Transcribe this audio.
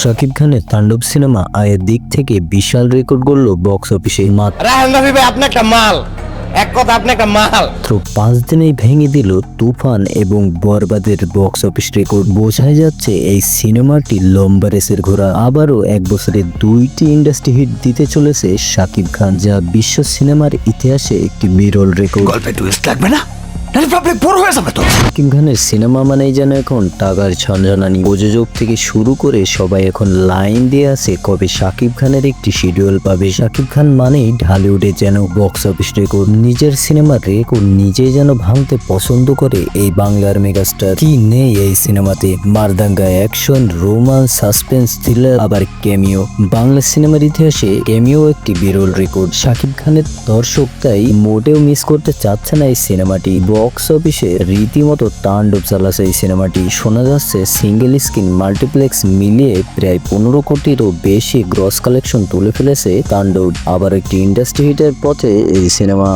শাকিব খানের তাণ্ডব সিনেমা আয়ের দিক থেকে বিশাল রেকর্ড গড়ল বক্স অফিসে। ভাই আপনারটা মাল। এক কথা আপনি মাল। তো পাঁচ দিনেই ভেঙে দিল তুফান এবং বরবাদের বক্স অফিস রেকর্ড। বোঝাই যাচ্ছে এই সিনেমাটি লম্বা রেসের ঘোরা আবারও এক বছরে দুইটি ইন্ডাস্ট্রি হিট দিতে চলেছে শাকিব খান যা বিশ্ব সিনেমার ইতিহাসে একটি বিরল রেকর্ড। গল্পে টুইস্ট লাগবে না? নাহলে পাবলিক বোর হয়ে যাবে তো। শাকিব খানের সিনেমা মানেই যেন এখন টাকার ঝনঝনানি প্রযোজক থেকে শুরু করে সবাই এখন লাইন দিয়ে আছে কবে শাকিব খানের একটি শিডিউল পাবে। শাকিব খান মানেই ঢালিউডে যেন বক্স অফিস রেকর্ড নিজের সিনেমার রেকর্ড নিজে যেন ভাঙতে পছন্দ করে এই বাংলার মেগাস্টার কি নেই এই সিনেমাতে মারদাঙ্গা অ্যাকশন রোমান্স সাসপেন্স থ্রিলার আবার ক্যামিও বাংলা সিনেমার ইতিহাসে ক্যামিও একটি বিরল রেকর্ড শাকিব খানের দর্শক তাই মোটেও মিস করতে চাচ্ছে না এই সিনেমাটি বক্স অফিসে রীতিমতো তাণ্ডব চালাছে এই সিনেমাটি। শোনা যাচ্ছে সিঙ্গেল স্ক্রিন মাল্টিপ্লেক্স মিলিয়ে প্রায় পনেরো কোটিরও বেশি গ্রস কালেকশন তুলে ফেলেছে তাণ্ডব। আবার একটি ইন্ডাস্ট্রি হিটের পথে এই সিনেমা।